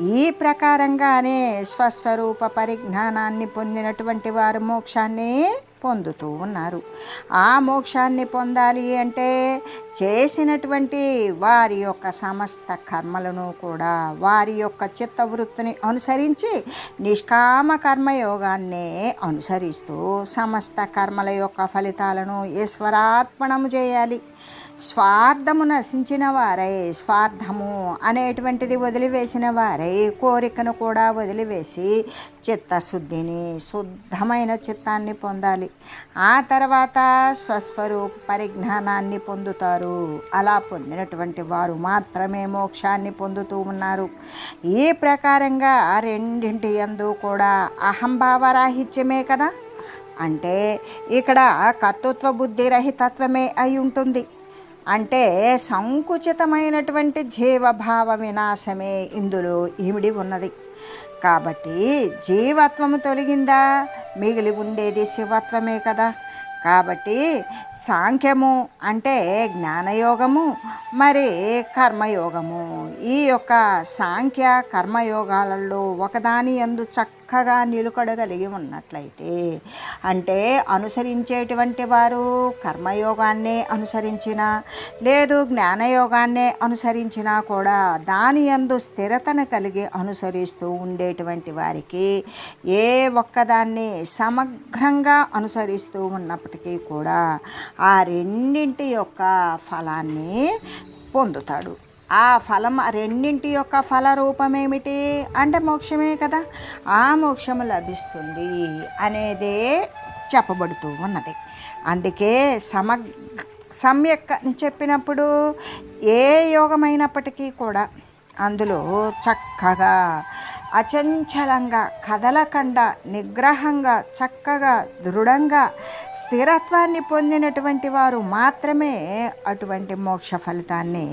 ఈ ప్రకారంగానే స్వస్వరూప పరిజ్ఞానాన్ని పొందినటువంటి వారు మోక్షాన్ని పొందుతూ ఉన్నారు. ఆ మోక్షాన్ని పొందాలి అంటే చేసినటువంటి వారి యొక్క సమస్త కర్మలను కూడా వారి యొక్క చిత్తవృత్తిని అనుసరించి నిష్కామ కర్మయోగాన్నే అనుసరిస్తూ సమస్త కర్మల యొక్క ఫలితాలను ఈశ్వరార్పణము చేయాలి. స్వార్థము నశించిన వారై స్వార్థము అనేటువంటిది వదిలివేసిన వారై కోరికను కూడా వదిలివేసి చిత్తశుద్ధిని శుద్ధమైన చిత్తాన్ని పొందాలి. ఆ తర్వాత స్వస్వరూప పరిజ్ఞానాన్ని పొందుతారు. అలా పొందినటువంటి వారు మాత్రమే మోక్షాన్ని పొందుతూ ఉన్నారు. ఈ ప్రకారంగా రెండింటి ఎందు కూడా అహంభావరాహిత్యమే కదా? అంటే ఇక్కడ కర్తృత్వ బుద్ధి రహితత్వమే అయి ఉంటుంది. అంటే సంకుచితమైనటువంటి జీవభావ వినాశమే ఇందులో ఈమిడి ఉన్నది. కాబట్టి జీవత్వము తొలగిందా? మిగిలి ఉండేది శివత్వమే కదా. కాబట్టి సాంఖ్యము అంటే జ్ఞానయోగము మరి కర్మయోగము. ఈ యొక్క సాంఖ్య కర్మయోగాలలో ఒకదాని ఎందు చక్కగా నిలుకడగలిగి ఉన్నట్లయితే అంటే అనుసరించేటువంటి వారు కర్మయోగాన్నే అనుసరించినా లేదు జ్ఞానయోగాన్నే అనుసరించినా కూడా దాని ఎందు స్థిరతను కలిగి అనుసరిస్తూ ఉండేటువంటి వారికి ఏ ఒక్కదాన్ని సమగ్రంగా అనుసరిస్తూ ఉన్నప్పటికీ కూడా ఆ రెండింటి యొక్క ఫలాన్ని పొందుతాడు. ఆ ఫలం రెండింటి యొక్క ఫల రూపమేమిటి అంటే మోక్షమే కదా. ఆ మోక్షము లభిస్తుంది అనేదే చెప్పబడుతూ ఉన్నది. అందుకే సమగ్ సమ్యక్ అని చెప్పినప్పుడు ఏ యోగమైనప్పటికీ కూడా అందులో చక్కగా అచంచలంగా కదలకుండా నిగ్రహంగా చక్కగా దృఢంగా స్థిరత్వాన్ని పొందినటువంటి వారు మాత్రమే అటువంటి మోక్ష ఫలితాన్ని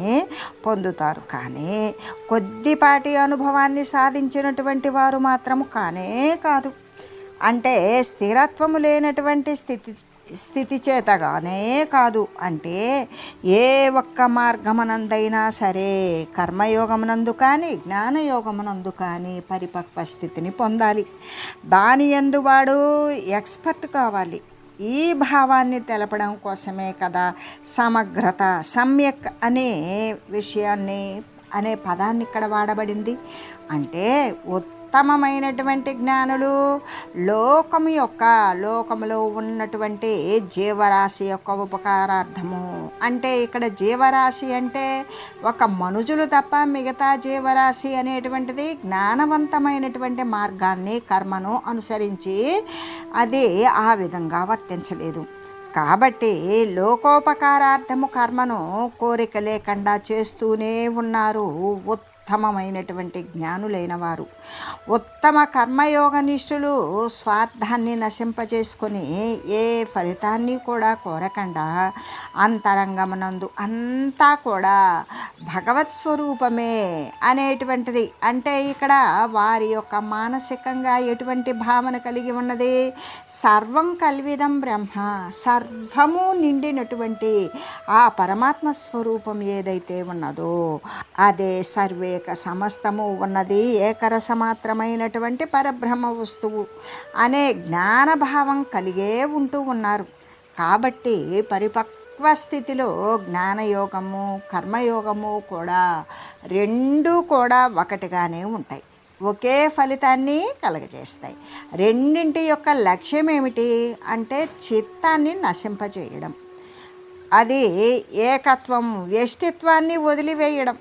పొందుతారు. కానీ కొద్దిపాటి అనుభవాన్ని సాధించినటువంటి వారు మాత్రము కానే కాదు. అంటే స్థిరత్వము లేనటువంటి స్థితి స్థితి చేతగానే కాదు. అంటే ఏ ఒక్క మార్గమనందైనా సరే కర్మయోగమునందు కానీ జ్ఞానయోగమునందు కానీ పరిపక్వ స్థితిని పొందాలి. దాని ఎందువాడు ఎక్స్పర్ట్ కావాలి. ఈ భావాన్ని తెలపడం కోసమే కదా సమగ్రత సమ్యక్ అనే విషయాన్ని అనే పదాన్ని ఇక్కడ వాడబడింది. అంటే ఉత్తమమైనటువంటి జ్ఞానులు. లోకము యొక్క లోకములో ఉన్నటువంటి జీవరాశి యొక్క ఉపకారార్థము. అంటే ఇక్కడ జీవరాశి అంటే ఒక మనుజులు తప్ప మిగతా జీవరాశి అనేటువంటిది జ్ఞానవంతమైనటువంటి మార్గాన్ని కర్మను అనుసరించి అది ఆ విధంగా వర్తించలేదు. కాబట్టి లోకోపకారార్థము కర్మను కోరిక లేకుండా చేస్తూనే ఉన్నారు. ఉత్తమమైనటువంటి జ్ఞానులైన వారు ఉత్తమ కర్మయోగ నిష్ఠులు స్వార్థాన్ని నశింపజేసుకొని ఏ ఫలితాన్ని కూడా కోరకుండా అంతరంగమునందు అంతా కూడా భగవత్ స్వరూపమే అనేటువంటిది. అంటే ఇక్కడ వారి యొక్క మానసికంగా ఎటువంటి భావన కలిగి ఉన్నది? సర్వం కల్విదం బ్రహ్మ. సర్వము నిండినటువంటి ఆ పరమాత్మ స్వరూపం ఏదైతే ఉన్నదో అదే సర్వేక సమస్తము ఉన్నది. ఏకరసమాత్రమైనటువంటి పరబ్రహ్మ వస్తువు అనే జ్ఞానభావం కలిగే ఉంటూ ఉన్నారు. కాబట్టి పరిపక్వ స్థితిలో జ్ఞానయోగము కర్మయోగము కూడా రెండూ కూడా ఒకటిగానే ఉంటాయి. ఒకే ఫలితాన్ని కలగజేస్తాయి. రెండింటి యొక్క లక్ష్యం ఏమిటి అంటే చిత్తాన్ని నశింపజేయడం. అది ఏకత్వం వ్యష్టిత్వాన్ని వదిలివేయడం.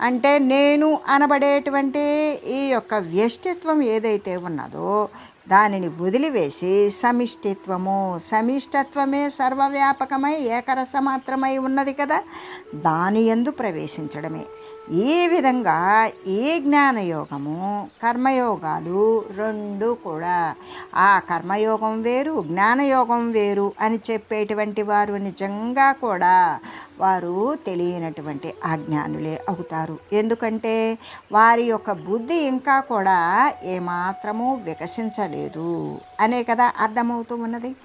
అంటే నేను అనబడేటువంటి ఈ యొక్క వ్యష్టిత్వం ఏదైతే ఉన్నదో దానిని వదిలివేసి సమిష్టిత్వము. సమిష్టత్వమే సర్వవ్యాపకమై ఏకరసమాత్రమై ఉన్నది కదా? దాని ఎందు ప్రవేశించడమే. ఈ విధంగా ఈ జ్ఞానయోగము కర్మయోగాలు రెండు కూడా. ఆ కర్మయోగం వేరు జ్ఞానయోగం వేరు అని చెప్పేటువంటి వారు నిజంగా కూడా వారు తెలియనటువంటి అజ్ఞానులే అవుతారు. ఎందుకంటే వారి యొక్క బుద్ధి ఇంకా కూడా ఏమాత్రము వికసించలేదు. అనే కదా అర్థమవుతూ ఉన్నది.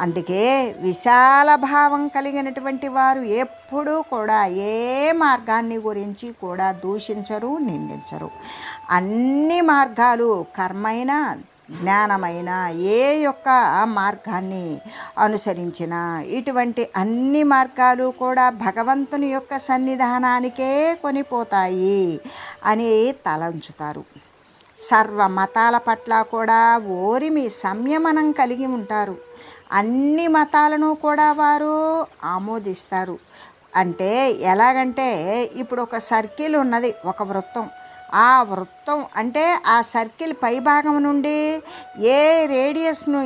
అందుకే విశాల భావం కలిగినటువంటి వారు ఎప్పుడూ కూడా ఏ మార్గాన్ని గురించి కూడా దూషించరు నిందించరు. అన్ని మార్గాలు కర్మైన జ్ఞానమైన ఏ యొక్క మార్గాన్ని అనుసరించిన ఇటువంటి అన్ని మార్గాలు కూడా భగవంతుని యొక్క సన్నిధానానికే కొనిపోతాయి అని తలంచుతారు. సర్వ మతాల పట్ల కూడా ఓరిమి సంయమనం కలిగి ఉంటారు. అన్ని మతాలను కూడా వారు ఆమోదిస్తారు. అంటే ఎలాగంటే ఇప్పుడు ఒక సర్కిల్ ఉన్నది ఒక వృత్తం. ఆ వృత్తం అంటే ఆ సర్కిల్ పైభాగం నుండి ఏ రేడియస్ను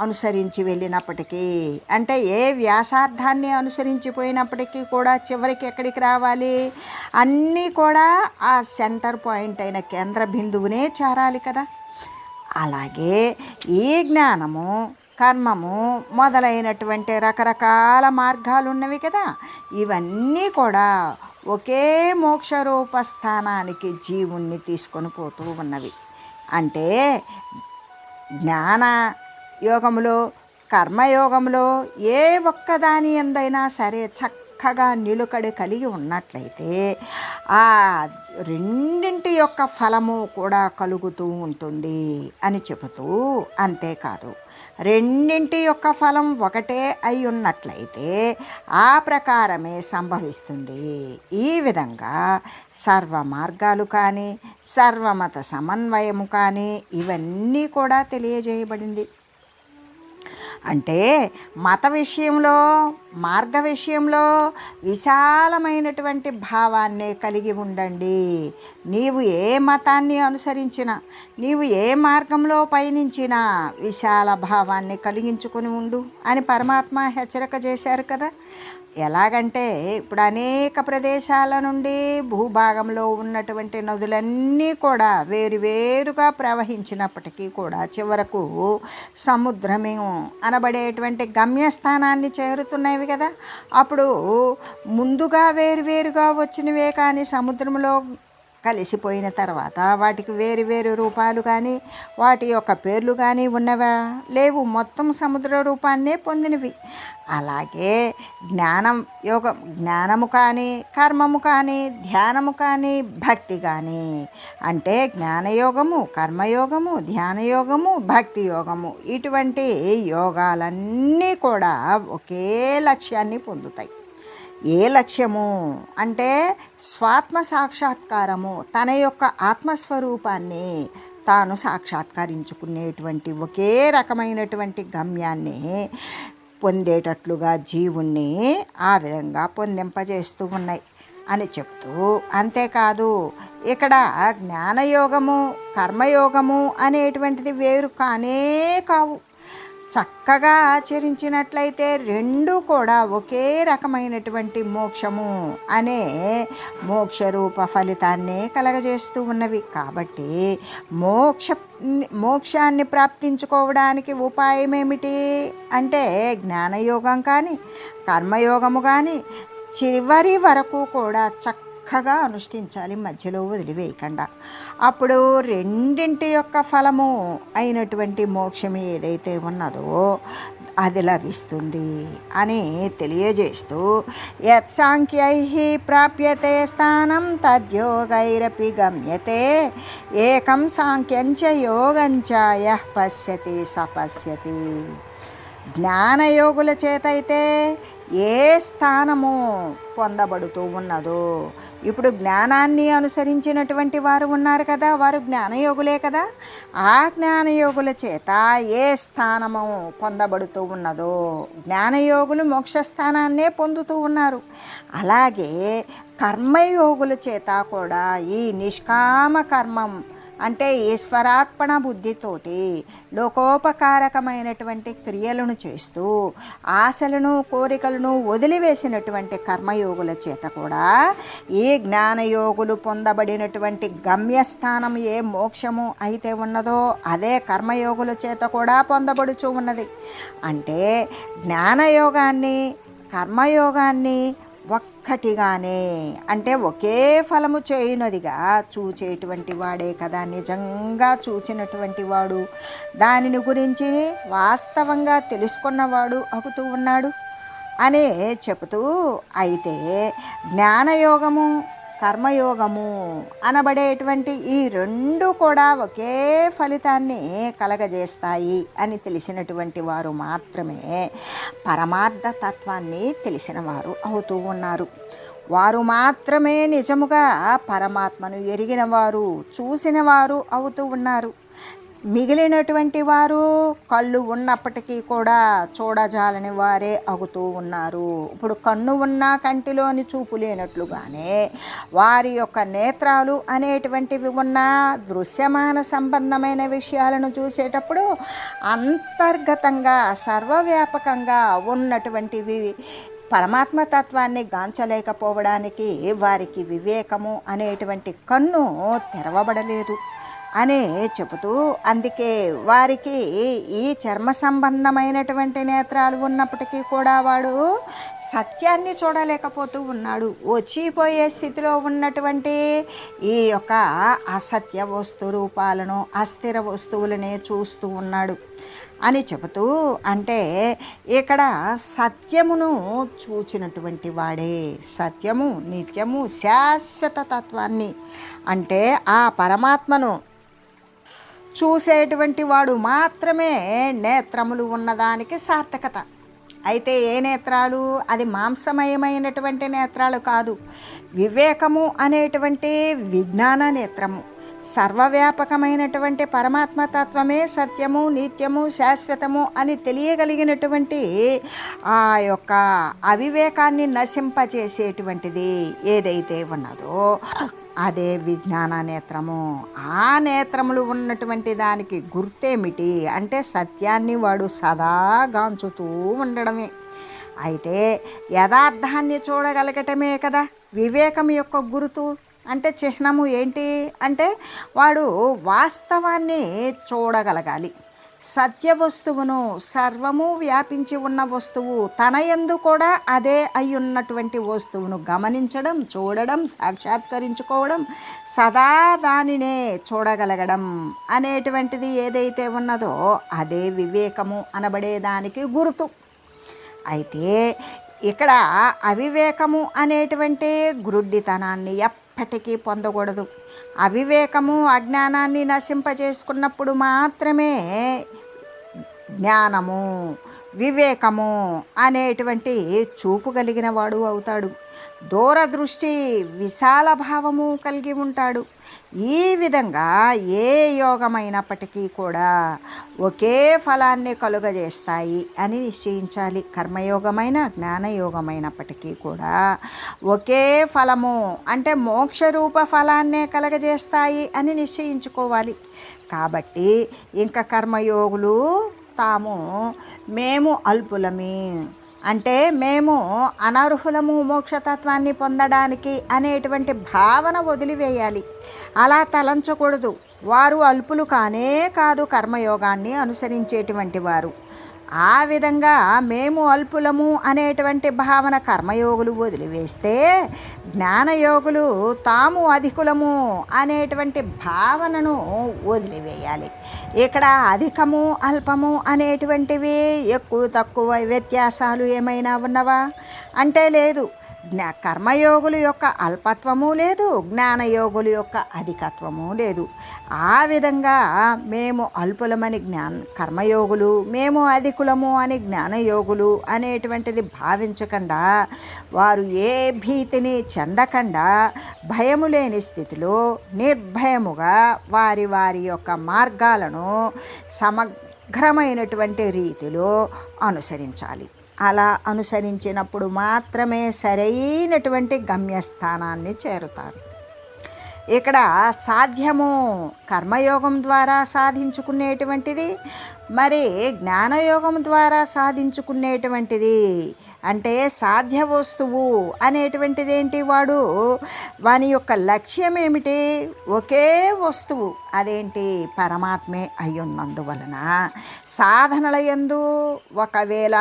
అనుసరించి వెళ్ళినప్పటికీ అంటే ఏ వ్యాసార్థాన్ని అనుసరించిపోయినప్పటికీ కూడా చివరికి ఎక్కడికి రావాలి? అన్నీ కూడా ఆ సెంటర్ పాయింట్ అయిన కేంద్ర బిందువునే చేరాలి కదా. అలాగే ఈ జ్ఞానము కర్మము మొదలైనటువంటి రకరకాల మార్గాలు ఉన్నవి కదా. ఇవన్నీ కూడా ఒకే మోక్షరూప స్థానానికి జీవుణ్ణి తీసుకొని పోతూ ఉన్నవి. అంటే జ్ఞాన యోగములో కర్మయోగంలో ఏ ఒక్కదాని ఎందైనా సరే చక్కగా నిలుకడి కలిగి ఉన్నట్లయితే ఆ రెండింటి యొక్క ఫలము కూడా కలుగుతూ ఉంటుంది అని చెబుతూ అంతేకాదు. రెండింటి యొక్క ఫలం ఒకటే అయి ఉన్నట్లయితే ఆ ప్రకారమే సంభవిస్తుంది. ఈ విధంగా సర్వ మార్గాలు కానీ సర్వమత సమన్వయము కానీ ఇవన్నీ కూడా తెలియజేయబడింది. అంటే మత విషయంలో మార్గ విషయంలో విశాలమైనటువంటి భావాన్ని కలిగి ఉండండి. నీవు ఏ మతాన్ని అనుసరించినా నీవు ఏ మార్గంలో పయనించినా విశాల భావాన్ని కలిగించుకొని ఉండు అని పరమాత్మ హెచ్చరిక చేశారు కదా. ఎలాగంటే ఇప్పుడు అనేక ప్రదేశాల నుండి భూభాగంలో ఉన్నటువంటి నదులన్నీ కూడా వేరువేరుగా ప్రవహించినప్పటికీ కూడా చివరకు సముద్రమే కనబడేటువంటి గమ్యస్థానాన్ని చేరుతున్నవి కదా. అప్పుడు ముందుగా వేరువేరుగా వచ్చినవే కానీ సముద్రంలో కలిసిపోయిన తర్వాత వాటికి వేరు వేరు రూపాలు కానీ వాటి యొక్క పేర్లు కానీ ఉన్నవా? లేవు. మొత్తం సముద్ర రూపాన్నే పొందినవి. అలాగే జ్ఞానం యోగం జ్ఞానము కానీ కర్మము కానీ ధ్యానము కానీ భక్తి కానీ అంటే జ్ఞానయోగము కర్మయోగము ధ్యానయోగము భక్తి యోగము. ఇటువంటి యోగాలన్నీ కూడా ఒకే లక్ష్యాన్ని పొందుతాయి. ఏ లక్ష్యము? అంటే స్వాత్మ సాక్షాత్కారము. తన యొక్క ఆత్మస్వరూపాన్ని తాను సాక్షాత్కరించుకునేటువంటి ఒకే రకమైనటువంటి గమ్యాన్ని పొందేటట్లుగా జీవుణ్ణి ఆ విధంగా పొందింపజేస్తూ ఉన్నాయి అని చెప్తూ అంతేకాదు ఇక్కడ జ్ఞానయోగము కర్మయోగము అనేటువంటిది వేరు కానే కావు. చక్కగా ఆచరించినట్లయితే రెండు కూడా ఒకే రకమైనటువంటి మోక్షము అనే మోక్షరూప ఫలితాన్ని కలగజేస్తూ ఉన్నవి. కాబట్టి మోక్ష మోక్షాన్ని ప్రాప్తించుకోవడానికి ఉపాయం ఏమిటి అంటే జ్ఞానయోగం కానీ కర్మయోగము కానీ చివరి వరకు కూడా చక్క చక్కగా అనుష్ఠించాలి. మధ్యలో వదిలివేయకుండా. అప్పుడు రెండింటి యొక్క ఫలము అయినటువంటి మోక్షం ఏదైతే ఉన్నదో అది లభిస్తుంది అని తెలియజేస్తూ యత్సాంఖ్యై ప్రాప్యతే స్థానం తద్యోగైరపి గమ్యతే ఏకం సాంఖ్యంచ యోగంచ యః పశ్యతి సపశ్యతి. జ్ఞానయోగుల చేతైతే ఏ స్థానము పొందబడుతూ ఉన్నదో. ఇప్పుడు జ్ఞానాన్ని అనుసరించినటువంటి వారు ఉన్నారు కదా వారు జ్ఞానయోగులే కదా. ఆ జ్ఞానయోగుల చేత ఏ స్థానము పొందబడుతూ ఉన్నదో జ్ఞానయోగులు మోక్ష స్థానాన్నే పొందుతూ ఉన్నారు. అలాగే కర్మయోగుల చేత కూడా ఈ నిష్కామ కర్మం అంటే ఈశ్వరార్పణ బుద్ధితోటి లోకోపకారకమైనటువంటి క్రియలను చేస్తూ ఆశలను కోరికలను వదిలివేసినటువంటి కర్మయోగుల చేత కూడా ఈ జ్ఞానయోగులు పొందబడినటువంటి గమ్యస్థానం ఏ మోక్షము అయితే ఉన్నదో అదే కర్మయోగుల చేత కూడా పొందబడుచు ఉన్నది. అంటే జ్ఞానయోగాన్ని కర్మయోగాన్ని ఒక్కటిగానే. అంటే ఒకే ఫలము చేయనదిగా చూచేటువంటి వాడే కదా. నిజంగా చూచినటువంటి వాడు. దానిని గురించి వాస్తవంగా తెలుసుకున్నవాడు అవుతూ ఉన్నాడు. అని చెబుతూ అయితే జ్ఞానయోగము కర్మయోగము అనబడేటువంటి ఈ రెండు కూడా ఒకే ఫలితాన్ని కలగజేస్తాయి అని తెలిసినటువంటి వారు మాత్రమే పరమార్థ తత్వాన్ని తెలిసిన వారు అవుతూ ఉన్నారు. వారు మాత్రమే నిజముగా పరమాత్మను ఎరిగిన వారు చూసిన వారు అవుతూ ఉన్నారు. మిగిలినటువంటి వారు కళ్ళు ఉన్నప్పటికీ కూడా చూడజాలని వారే అగుతూ ఉన్నారు. ఇప్పుడు కన్ను ఉన్న కంటిలోని చూపు లేనట్లుగానే వారి యొక్క నేత్రాలు అనేటువంటివి ఉన్న దృశ్యమాన సంబంధమైన విషయాలను చూసేటప్పుడు అంతర్గతంగా సర్వవ్యాపకంగా ఉన్నటువంటివి పరమాత్మ తత్వాన్ని గాంచలేకపోవడానికి వారికి వివేకము అనేటువంటి కన్ను తెరవబడలేదు. అని చెబుతూ అందుకే వారికి ఈ చర్మ సంబంధమైనటువంటి నేత్రాలు ఉన్నప్పటికీ కూడా వాడు సత్యాన్ని చూడలేకపోతూ ఉన్నాడు. వచ్చిపోయే స్థితిలో ఉన్నటువంటి ఈ యొక్క అసత్య వస్తు రూపాలను అస్థిర వస్తువులనే చూస్తూ ఉన్నాడు. అని చెబుతూ అంటే ఇక్కడ సత్యమును చూచినటువంటి వాడే. సత్యము నిత్యము శాశ్వత తత్వాన్ని. అంటే ఆ పరమాత్మను చూసేటువంటి వాడు మాత్రమే నేత్రములు ఉన్నదానికి సార్థకత. అయితే ఏ నేత్రాలు? అది మాంసమయమైనటువంటి నేత్రాలు కాదు. వివేకము అనేటువంటి విజ్ఞాన నేత్రము. సర్వవ్యాపకమైనటువంటి పరమాత్మ తత్వమే సత్యము నిత్యము శాశ్వతము అని తెలియగలిగినటువంటి ఆ యొక్క అవివేకాన్ని నశింపచేసేటువంటిది ఏదైతే ఉన్నదో అదే విజ్ఞాన నేత్రము. ఆ నేత్రములు ఉన్నటువంటి దానికి గుర్తేమిటి అంటే సత్యాన్ని వాడు సదా గాంచుతూ ఉండడమే. అయితే యథార్థాన్ని చూడగలగటమే కదా వివేకం యొక్క గుర్తు అంటే చిహ్నము ఏంటి అంటే వాడు వాస్తవాన్ని చూడగలగాలి. సత్య వస్తువును సర్వము వ్యాపించి ఉన్న వస్తువు తన ఎందు కూడా అదే అయి ఉన్నటువంటి వస్తువును గమనించడం చూడడం సాక్షాత్కరించుకోవడం సదా దానినే చూడగలగడం అనేటువంటిది ఏదైతే ఉన్నదో అదే వివేకము అనబడేదానికి గుర్తు. అయితే ఇక్కడ అవివేకము అనేటువంటి గ్రుడ్డితనాన్ని ఎప్పటికీ పొందకూడదు. అవివేకము అజ్ఞానాన్ని నశింపజేసుకున్నప్పుడు మాత్రమే జ్ఞానము వివేకము అనేటువంటి చూపు కలిగిన వాడు అవుతాడు. దూరదృష్టి విశాల భావము కలిగి ఉంటాడు. ఈ విధంగా ఏ యోగమైనప్పటికీ కూడా ఒకే ఫలాన్ని కలుగజేస్తాయి అని నిశ్చయించాలి. కర్మయోగమైన జ్ఞానయోగమైనప్పటికీ కూడా ఒకే ఫలము అంటే మోక్షరూప ఫలాన్నే కలగజేస్తాయి అని నిశ్చయించుకోవాలి. కాబట్టి ఇంకా కర్మయోగులు తాము మేము అల్పులమే. అంటే మేము అనర్హులము మోక్షతత్వాన్ని పొందడానికి అనేటువంటి భావన వదిలివేయాలి. అలా తలంచకూడదు. వారు అల్పులు కానే కాదు కర్మయోగాన్ని అనుసరించేటువంటి వారు. ఆ విధంగా మేము అల్పులము అనేటువంటి భావన కర్మయోగులు వదిలివేస్తే జ్ఞానయోగులు తాము అధికులము అనేటువంటి భావనను వదిలివేయాలి. ఇక్కడ అధికము అల్పము అనేటువంటివి ఎక్కువ తక్కువ వ్యత్యాసాలు ఏమైనా ఉన్నవా? అంటే లేదు. జ్ఞా కర్మయోగుల యొక్క అల్పత్వము లేదు జ్ఞానయోగుల యొక్క అధికత్వము లేదు. ఆ విధంగా మేము అల్పులమని జ్ఞాన కర్మయోగులు మేము అధికులము అని జ్ఞానయోగులు అనేటువంటిది భావించకుండా వారు ఏ భీతిని చెందకుండా భయము లేని స్థితిలో నిర్భయముగా వారి వారి యొక్క మార్గాలను సమగ్రమైనటువంటి రీతిలో అనుసరించాలి. అలా అనుసరించినప్పుడు మాత్రమే సరైనటువంటి గమ్యస్థానాన్ని చేరుతారు. ఇక్కడ సాధ్యము కర్మయోగం ద్వారా సాధించుకునేటువంటిది మరి జ్ఞానయోగం ద్వారా సాధించుకునేటువంటిది అంటే సాధ్య వస్తువు అనేటువంటిది ఏంటి వాడు? వాని యొక్క లక్ష్యం ఏమిటి ఒకే వస్తువు అదేంటి? పరమాత్మే అయ్యున్నందువలన సాధనల యందు ఒకవేళ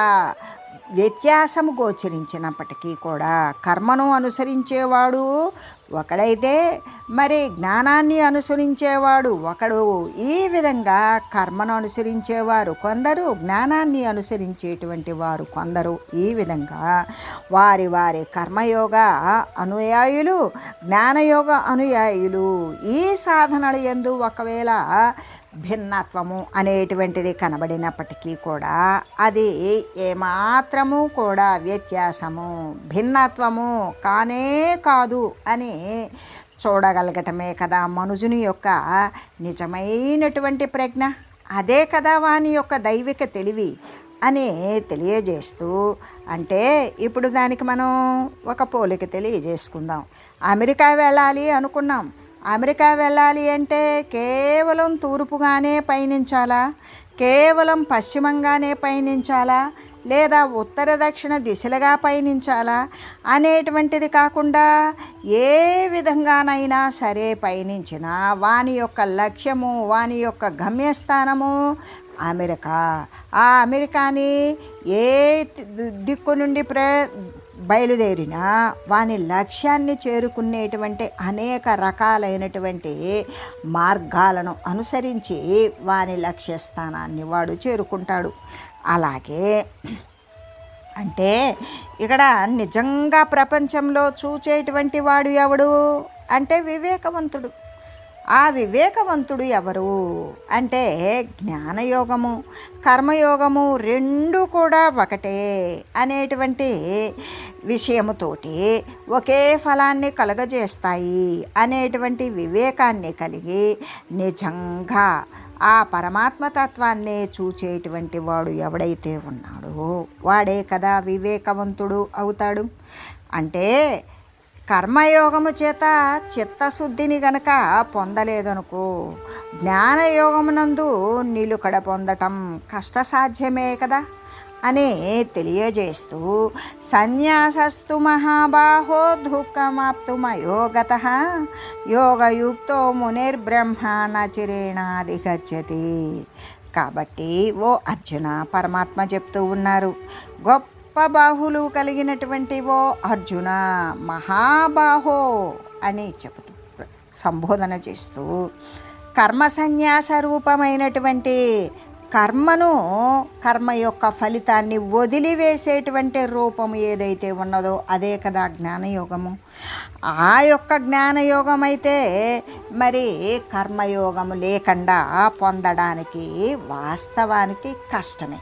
వ్యత్యాసము గోచరించినప్పటికీ కూడా కర్మను అనుసరించేవాడు ఒకడైతే మరి జ్ఞానాన్ని అనుసరించేవాడు ఒకడు. ఈ విధంగా కర్మను అనుసరించేవారు కొందరు జ్ఞానాన్ని అనుసరించేటువంటి వారు కొందరు. ఈ విధంగా వారి వారి కర్మయోగ అనుయాయులు జ్ఞానయోగ అనుయాయులు ఈ సాధనలు ఎందు ఒకవేళ భిన్నత్వము అనేటువంటిది కనబడినప్పటికీ కూడా అది ఏమాత్రము కూడా వ్యత్యాసము. భిన్నత్వము కానే కాదు అని చూడగలగటమే కదా మనుజుని యొక్క నిజమైనటువంటి ప్రజ్ఞ. అదే కదా వాని యొక్క దైవిక తెలివి అని తెలియజేస్తూ అంటే ఇప్పుడు దానికి మనం ఒక పోలిక తెలియజేసుకుందాం. అమెరికా వెళ్ళాలి అనుకున్నాం. అమెరికా వెళ్ళాలి అంటే కేవలం తూర్పుగానే పయనించాలా? కేవలం పశ్చిమంగానే పయనించాలా? లేదా ఉత్తర దక్షిణ దిశలుగా పయనించాలా? అనేటువంటిది కాకుండా ఏ విధంగానైనా సరే పయనించినా వాని యొక్క లక్ష్యము వాని యొక్క గమ్యస్థానము అమెరికా. ఆ అమెరికాని ఏ దిక్కు నుండి ప్ర బయలుదేరిన వాని లక్ష్యాన్ని చేరుకునేటువంటి అనేక రకాలైనటువంటి మార్గాలను అనుసరించి వాని లక్ష్యస్థానాన్ని వాడు చేరుకుంటాడు. అలాగే అంటే ఇక్కడ నిజంగా ప్రపంచంలో చూచేటువంటి వాడు ఎవడు? అంటే వివేకవంతుడు. ఆ వివేకవంతుడు ఎవరు అంటే జ్ఞానయోగము కర్మయోగము రెండు కూడా ఒకటే అనేటువంటి విషయముతోటి ఒకే ఫలాన్ని కలుగజేస్తాయి అనేటువంటి వివేకాన్ని కలిగి నిజంగా ఆ పరమాత్మతత్వాన్ని చూచేటువంటి వాడు ఎవడైతే ఉన్నాడో వాడే కదా వివేకవంతుడు అవుతాడు. అంటే కర్మయోగము చేత చిత్తశుద్ధిని గనక పొందలేదనుకో జ్ఞానయోగమునందు నిలుకడ పొందటం కష్టసాధ్యమే కదా అని తెలియజేస్తూ సన్యాసస్తు మహాబాహో దుఃఖమాప్తుమయోగత యోగయుక్తో మునిర్బ్రహ్మాణ చిరేణాది గచ్చతి కాబట్టి ఓ అర్జున పరమాత్మ చెప్తూ ఉన్నారు గొప్ప బాహులు కలిగినటువంటి ఓ అర్జున మహాబాహో అని చెబుతూ సంబోధన చేస్తూ కర్మ సన్యాస రూపమైనటువంటి కర్మను కర్మ యొక్క ఫలితాన్ని వదిలివేసేటువంటి రూపం ఏదైతే ఉన్నదో అదే కదా జ్ఞానయోగము. ఆ యొక్క జ్ఞానయోగం అయితే మరి కర్మయోగము లేకుండా పొందడానికి వాస్తవానికి కష్టమే.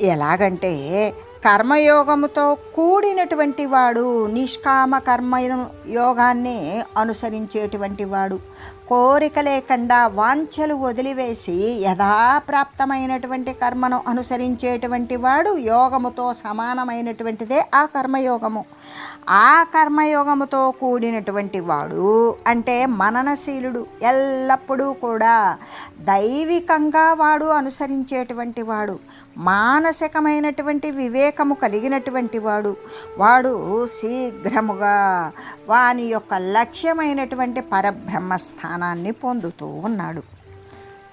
ఎలాగంటే కర్మయోగముతో కూడినటువంటి వాడు నిష్కామ కర్మ యోగాన్ని అనుసరించేటువంటి వాడు. కోరిక లేకుండా వాంఛలు వదిలివేసి యథాప్రాప్తమైనటువంటి కర్మను అనుసరించేటువంటి వాడు యోగముతో సమానమైనటువంటిదే ఆ కర్మయోగము. ఆ కర్మయోగముతో కూడినటువంటి వాడు అంటే మననశీలుడు. ఎల్లప్పుడూ కూడా దైవికంగా వాడు అనుసరించేటువంటి వాడు. మానసికమైనటువంటి వివేకము కలిగినటువంటి వాడు వాడు శీఘ్రముగా వాని యొక్క లక్ష్యమైనటువంటి పరబ్రహ్మ స్థానాన్ని పొందుతూ ఉన్నాడు.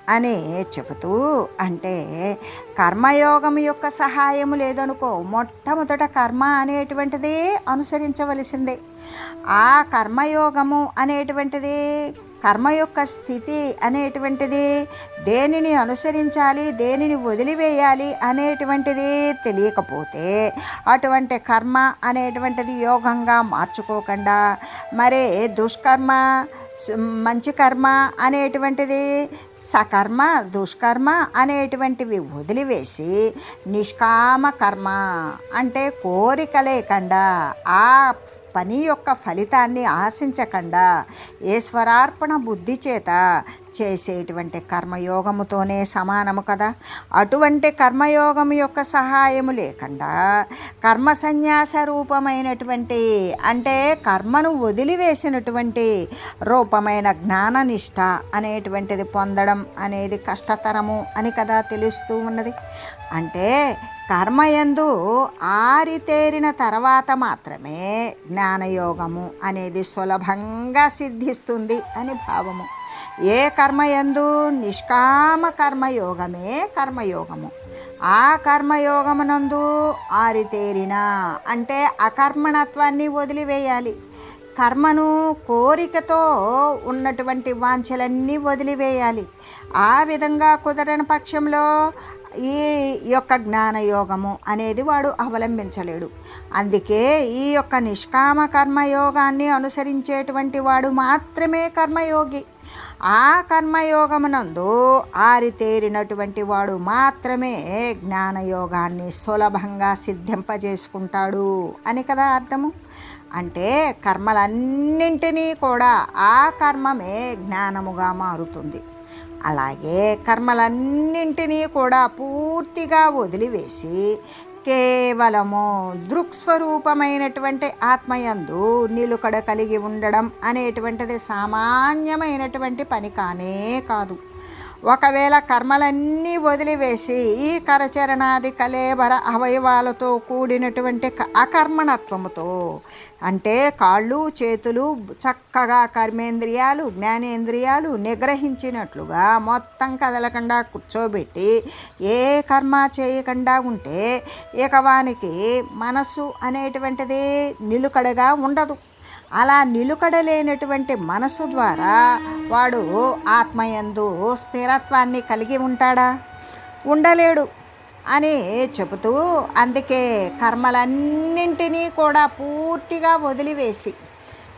అని చెబుతూ అంటే కర్మయోగం యొక్క సహాయము లేదనుకో మొట్టమొదట కర్మ అనేటువంటిది అనుసరించవలసిందే. ఆ కర్మయోగము అనేటువంటిది కర్మ యొక్క స్థితి అనేటువంటిది దేనిని అనుసరించాలి దేనిని వదిలివేయాలి అనేటువంటిది తెలియకపోతే అటువంటి కర్మ అనేటువంటిది యోగంగా మార్చుకోకుండా మరి దుష్కర్మ మంచి కర్మ అనేటువంటిది సకర్మ దుష్కర్మ అనేటువంటివి వదిలివేసి నిష్కామ కర్మ అంటే కోరిక లేకుండా ఆ పని యొక్క ఫలితాన్ని ఆశించకుండా ఈశ్వరార్పణ బుద్ధి చేత చేసేటువంటి కర్మయోగముతోనే సమానము కదా. అటువంటి కర్మయోగం యొక్క సహాయము లేకుండా కర్మ సన్యాస రూపమైనటువంటి అంటే కర్మను వదిలివేసినటువంటి రూపమైన జ్ఞాననిష్ట అనేటువంటిది పొందడం అనేది కష్టతరము అని కదా తెలుస్తూ ఉన్నది. అంటే కర్మయందు ఆరితేరిన తర్వాత మాత్రమే జ్ఞానయోగము అనేది సులభంగా సిద్ధిస్తుంది అని భావము. ఏ కర్మయందు నిష్కామ కర్మయోగమే కర్మయోగము. ఆ కర్మయోగమునందు ఆరితేరిన అంటే అకర్మణత్వాన్ని వదిలివేయాలి. కర్మను కోరికతో ఉన్నటువంటి వాంఛలన్నీ వదిలివేయాలి. ఆ విధంగా కుదరని పక్షంలో ఈ యొక్క జ్ఞానయోగము అనేది వాడు అవలంబించలేడు. అందుకే ఈ యొక్క నిష్కామ కర్మయోగాన్ని అనుసరించేటువంటి వాడు మాత్రమే కర్మయోగి. ఆ కర్మయోగమునందు ఆరితేరినటువంటి వాడు మాత్రమే జ్ఞానయోగాన్ని సులభంగా సిద్ధింపజేసుకుంటాడు అని కదా అర్థము. అంటే కర్మలన్నింటినీ కూడా ఆ కర్మమే జ్ఞానముగా మారుతుంది. అలాగే కర్మలన్నింటినీ కూడా పూర్తిగా వదిలివేసి కేవలము దృక్స్వరూపమైనటువంటి ఆత్మయందు నిలుకడ కలిగి ఉండడం అనేటువంటిది సామాన్యమైనటువంటి పని కానే కాదు. ఒకవేళ కర్మలన్నీ వదిలివేసి ఈ కరచరణాది కలేబర అవయవాలతో కూడినటువంటి క- అకర్మణత్వముతో అంటే కాళ్ళు చేతులు చక్కగా కర్మేంద్రియాలు జ్ఞానేంద్రియాలు నిగ్రహించినట్లుగా మొత్తం కదలకుండా కూర్చోబెట్టి ఏ కర్మ చేయకుండా ఉంటే ఇక వానికి మనస్సు అనేటువంటిది నిలుకడగా ఉండదు. అలా నిలుకడలేనటువంటి మనసు ద్వారా వాడు ఆత్మయందు స్థిరత్వాన్ని కలిగి ఉంటాడా? ఉండలేడు అని చెబుతూ అందుకే కర్మలన్నింటినీ కూడా పూర్తిగా వదిలివేసి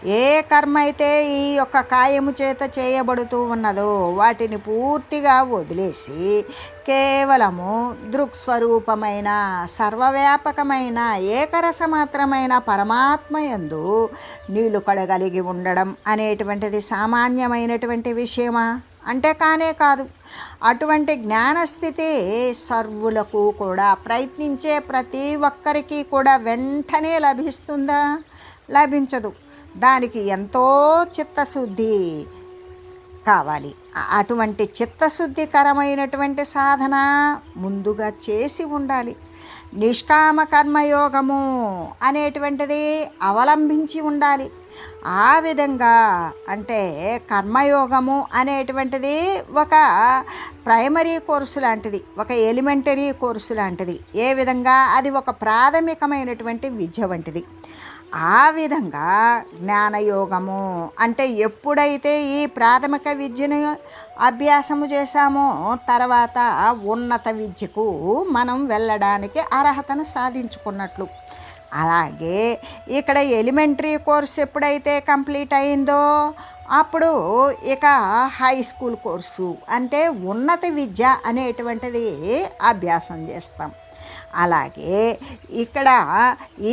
ఏ కర్మ అయితే ఈ యొక్క కాయము చేత చేయబడుతూ ఉన్నదో వాటిని పూర్తిగా వదిలేసి కేవలము దృక్స్వరూపమైన సర్వవ్యాపకమైన ఏకరసమాత్రమైన పరమాత్మ ఎందు నీళ్ళు కడగలిగి ఉండడం అనేటువంటిది సామాన్యమైనటువంటి విషయమా? అంటే కానే కాదు. అటువంటి జ్ఞానస్థితి సర్వులకు కూడా ప్రయత్నించే ప్రతి ఒక్కరికి కూడా వెంటనే లభిస్తుందా? లభించదు. దానికి ఎంతో చిత్తశుద్ధి కావాలి. అటువంటి చిత్తశుద్ధికరమైనటువంటి సాధన ముందుగా చేసి ఉండాలి. నిష్కామ కర్మయోగము అనేటువంటిది అవలంబించి ఉండాలి. ఆ విధంగా అంటే కర్మయోగము అనేటువంటిది ఒక ప్రైమరీ కోర్సు లాంటిది ఒక ఎలిమెంటరీ కోర్సు లాంటిది. ఏ విధంగా? అది ఒక ప్రాథమికమైనటువంటి విద్య వంటిది. ఆ విధంగా జ్ఞానయోగము అంటే ఎప్పుడైతే ఈ ప్రాథమిక విద్యను అభ్యాసము చేశామో తర్వాత ఉన్నత విద్యకు మనం వెళ్ళడానికి అర్హతను సాధించుకున్నట్లు. అలాగే ఇక్కడ ఎలిమెంటరీ కోర్స్ ఎప్పుడైతే కంప్లీట్ అయిందో అప్పుడు ఇక హై స్కూల్ కోర్సు అంటే ఉన్నత విద్య అనేటువంటిది అభ్యాసం చేస్తాం. అలాగే ఇక్కడ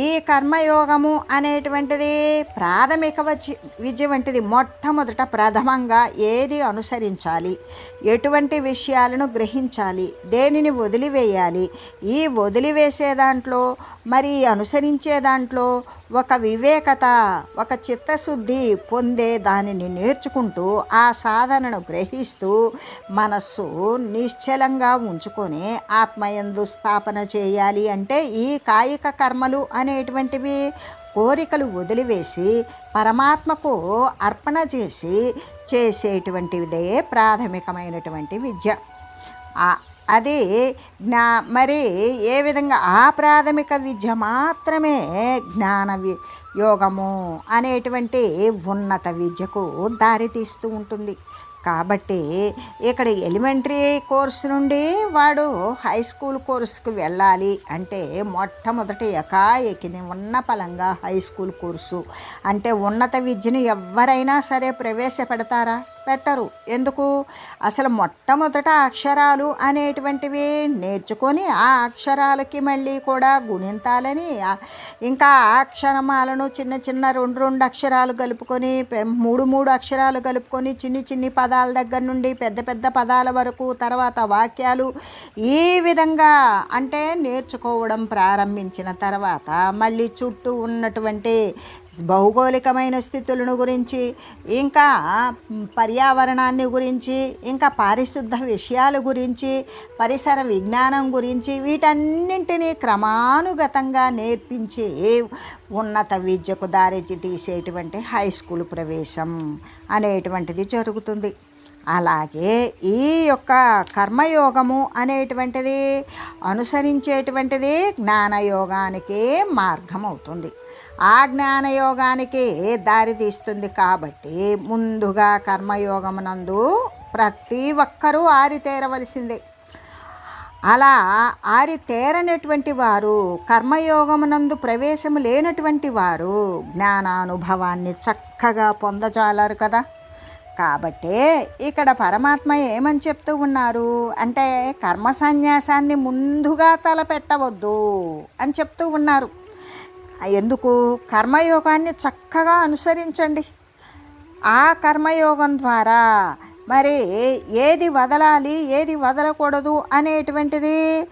ఈ కర్మయోగము అనేటువంటిది ప్రాథమిక వచ్చి విద్య వంటిది. మొట్టమొదట ప్రథమంగా ఏది అనుసరించాలి? ఎటువంటి విషయాలను గ్రహించాలి? దేనిని వదిలివేయాలి? ఈ వదిలివేసే దాంట్లో మరి అనుసరించే దాంట్లో ఒక వివేకత ఒక చిత్తశుద్ధి పొందే దానిని నేర్చుకుంటూ ఆ సాధనను గ్రహిస్తూ మనస్సు నిశ్చలంగా ఉంచుకొని ఆత్మయందు స్థాపన చేయాలి అంటే ఈ కాయిక కర్మలు అనేటువంటివి కోరికలు వదిలివేసి పరమాత్మకు అర్పణ చేసి చేసేటువంటిదే ప్రాథమికమైనటువంటి విద్య. అది జ్ఞా మరి ఏ విధంగా ఆ ప్రాథమిక విద్య మాత్రమే జ్ఞాన వి యోగము అనేటువంటి ఉన్నత విద్యకు దారితీస్తూ ఉంటుంది. కాబట్టి ఇక్కడ ఎలిమెంటరీ కోర్సు నుండి వాడు హై స్కూల్ కోర్సుకు వెళ్ళాలి అంటే మొట్టమొదటి ఎకాఎకిని ఉన్న పలంగా హై స్కూల్ కోర్సు. అంటే ఉన్నత విద్యను ఎవరైనా సరే ప్రవేశపెడతారా? పెట్టరు. ఎందుకు? అసలు మొట్టమొదట అక్షరాలు అనేటువంటివి నేర్చుకొని ఆ అక్షరాలకి మళ్ళీ కూడా గుణింతాలని ఇంకా ఆ అక్షరమాలను చిన్న చిన్న రెండు రెండు అక్షరాలు కలుపుకొని మూడు మూడు అక్షరాలు కలుపుకొని చిన్ని చిన్ని పదాల దగ్గర నుండి పెద్ద పెద్ద పదాల వరకు తర్వాత వాక్యాలు ఈ విధంగా అంటే నేర్చుకోవడం ప్రారంభించిన తర్వాత మళ్ళీ చుట్టూ ఉన్నటువంటి భౌగోళికమైన స్థితులను గురించి ఇంకా పర్యావరణాన్ని గురించి ఇంకా పారిశుద్ధ విషయాల గురించి పరిసర విజ్ఞానం గురించి వీటన్నింటినీ క్రమానుగతంగా నేర్పించి ఉన్నత విద్యకు దారి తీసేటువంటి హై స్కూల్ ప్రవేశం అనేటువంటిది జరుగుతుంది. అలాగే ఈ యొక్క కర్మయోగము అనేటువంటిది అనుసరించేటువంటిది జ్ఞానయోగానికి మార్గం అవుతుంది ఆ జ్ఞానయోగానికి దారి తీస్తుంది కాబట్టి ముందుగా కర్మయోగమునందు ప్రతి ఒక్కరూ ఆరితేరవలసిందే అలా ఆరితేరనటువంటి వారు కర్మయోగమునందు ప్రవేశము లేనటువంటి వారు జ్ఞానానుభవాన్ని చక్కగా పొందజాలరు కదా. కాబట్టే ఇక్కడ పరమాత్మ ఏమని చెప్తూ ఉన్నారు అంటే కర్మ సన్యాసాన్ని ముందుగా తలపెట్టవద్దు అని చెప్తూ ఉన్నారు. ఎందుకు? కర్మయోగాన్ని చక్కగా అనుసరించండి. ఆ కర్మయోగం ద్వారా మరి ఏది వదలాలి ఏది వదలకూడదు అనేటువంటిది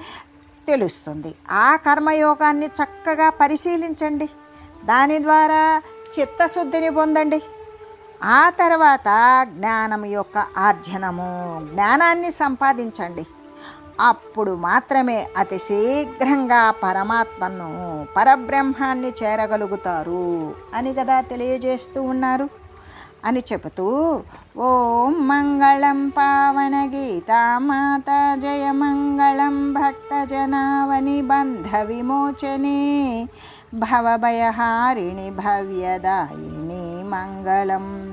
తెలుస్తుంది. ఆ కర్మయోగాన్ని చక్కగా పరిశీలించండి. దాని ద్వారా చిత్తశుద్ధిని పొందండి. ఆ తర్వాత జ్ఞానం యొక్క ఆర్జనము జ్ఞానాన్ని సంపాదించండి. అప్పుడు మాత్రమే అతి శీఘ్రంగా పరమాత్మను పరబ్రహ్మాన్ని చేరగలుగుతారు అని కదా తెలియజేస్తూ ఉన్నారు. అని చెబుతూ ఓం మంగళం పావన గీతామాత జయ మంగళం భక్తజనావని బంధ విమోచనే భవభయహారిణి భవ్యదాయిని మంగళం.